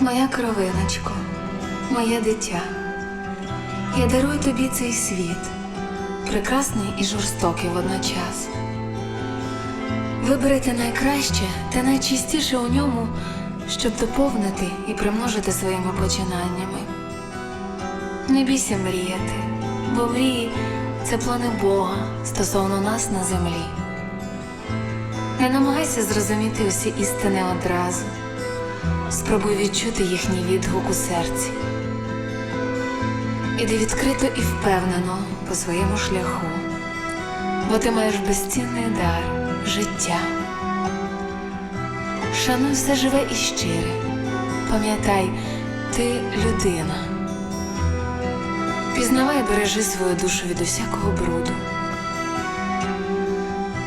Моя кровиночко, моє дитя, я дарую тобі цей світ, прекрасний і жорстокий водночас. Вибери те найкраще та найчистіше у ньому, щоб доповнити і примножити своїми починаннями. Не бійся мріяти, бо мрії це плани Бога стосовно нас на землі. Не намагайся зрозуміти усі істини одразу. Спробуй відчути їхній відгук у серці. Іди відкрито і впевнено по своєму шляху, бо ти маєш безцінний дар життя. Шануй все живе і щире. Пам'ятай, ти людина. Пізнавай бережи свою душу від усякого бруду.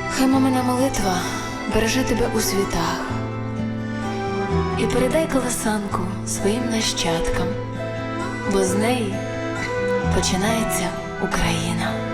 Хай мамина молитва береже тебе у світах і передай колесанку своїм нащадкам, бо з неї починається Україна.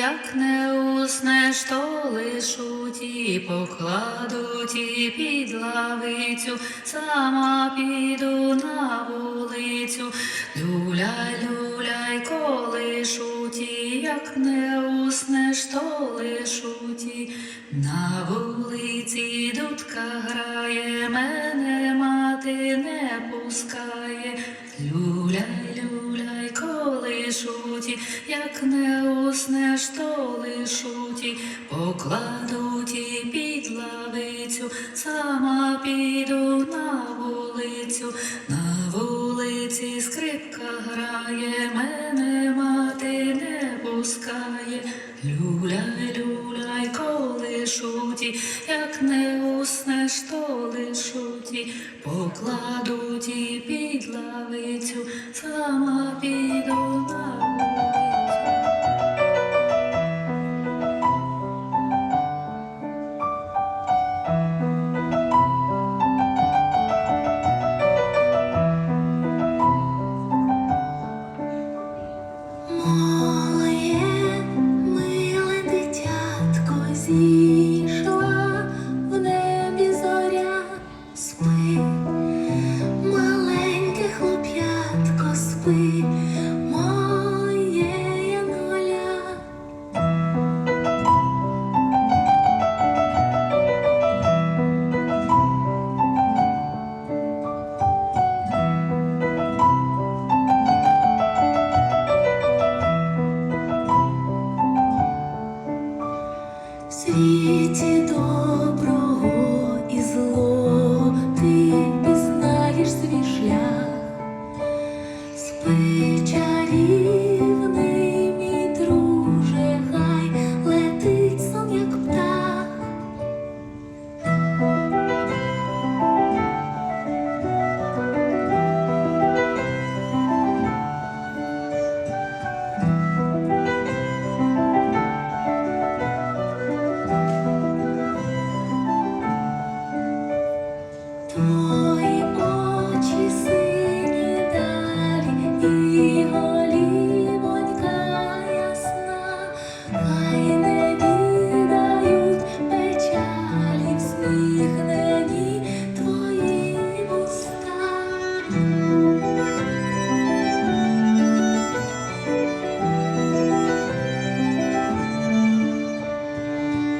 Як не уснеш, то лишуть і покладуть і під лавицю, сама піду на вулицю. Люляй, люляй, коли шуті, як не то лишуть на вулиці дудка грає, мене мати не пускає. Люляй, люляй, коли шуті, як не уснеш, то лишуті, покладуть і під лавицю, сама піду на вулицю, на вулиці скрипка грає, мене мати не пускає. Люляй, люляй, коли шуті, як не уснеш, то лишуті, покладуть і під лавицю, сама піду